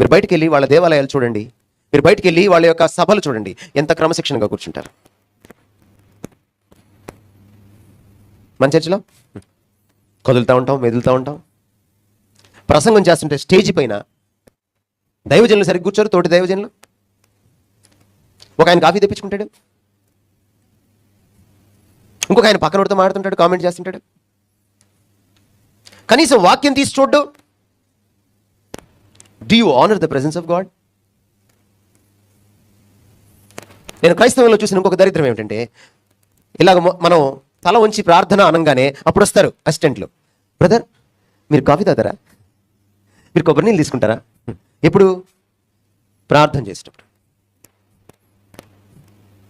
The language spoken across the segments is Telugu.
మీరు బయటికి వెళ్ళి వాళ్ళ దేవాలయాలు చూడండి. మీరు బయటికి వెళ్ళి వాళ్ళ యొక్క సభలు చూడండి. ఎంత క్రమశిక్షణగా కూర్చుంటారు. మన చర్చిలో? కదులుతూ ఉంటాం మెదులుతూ ఉంటాం. ప్రసంగం చేస్తుంటే స్టేజ్ పైన దైవజనులు సరిగ్గా కూర్చోరు తోటి దైవజనులు. ఒక ఆయన కాఫీ తెప్పించుకుంటాడు. ఇంకొక ఆయన పక్కన మాడుతుంటాడు కామెంట్ చేస్తుంటాడు. కనీసం వాక్యం తీసి చూడ్డు. Do you honour the presence of God నేను క్రైస్తవంలో చూసిన ఇంకొక దరిద్రం ఏమిటంటే ఇలాగ మనం తల ఉంచి ప్రార్థన అనగానే అప్పుడు వస్తారు అసిస్టెంట్లు. బ్రదర్ మీరు కాఫీ తాగుతారా? మీరు కొబ్బరి నీళ్ళు తీసుకుంటారా? ఎప్పుడు? ప్రార్థన చేసేటప్పుడు.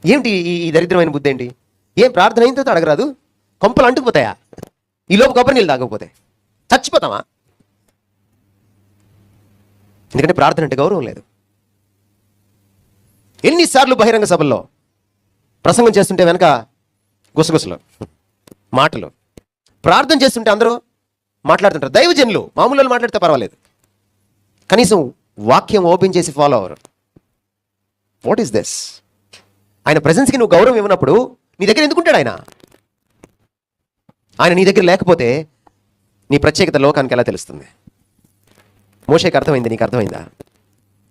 ఏమిటి ఈ దరిద్రమైన బుద్ధి ఏంటి? ఏం ప్రార్థన అయిన తర్వాత అడగరాదు? కొంపలు అంటుకుపోతాయా? ఈ కొబ్బరి నీళ్ళు తాగకపోతే. చచ్చిపోతామా? ఎందుకంటే ప్రార్థన అంటే గౌరవం లేదు. ఎన్నిసార్లు బహిరంగ సభల్లో ప్రసంగం చేస్తుంటే వెనక గుసగుసలు మాటలు. ప్రార్థన చేస్తుంటే అందరూ మాట్లాడుతుంటారు. దైవజనులు మామూలు వాళ్ళు మాట్లాడితే పర్వాలేదు. కనీసం వాక్యం ఓపెన్ చేసి ఫాలో అవరు వాట్ ఈస్ దిస్ ఆయన ప్రజెన్స్కి నువ్వు గౌరవం ఇవ్వనప్పుడు నీ దగ్గర ఎందుకుంటాడు ఆయన? ఆయన నీ దగ్గర లేకపోతే నీ ప్రత్యేకత లోకానికి ఎలా తెలుస్తుంది? మోషేకి అర్థమైంది నీకు అర్థమైందా?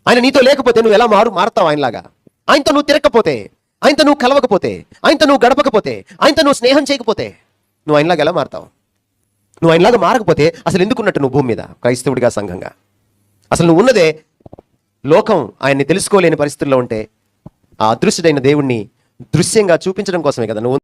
ఆయన నీతో లేకపోతే నువ్వు ఎలా మారు మారుతావు ఆయనలాగా? ఆయనతో నువ్వు తిరగకపోతే ఆయనతో నువ్వు కలవకపోతే ఆయనతో నువ్వు గడపకపోతే ఆయనతో నువ్వు స్నేహం చేయకపోతే నువ్వు ఆయనలాగా ఎలా మారుతావు? నువ్వు ఆయనలాగా మారకపోతే అసలు ఎందుకున్నట్టు నువ్వు భూమి మీద క్రైస్తవుడిగా సంఘంగా? అసలు నువ్వు ఉన్నదే లోకం ఆయన్ని తెలుసుకోలేని పరిస్థితుల్లో ఉంటే ఆ అదృశ్యుడైన దేవుణ్ణి దృశ్యంగా చూపించడం కోసమే కదా నువ్వు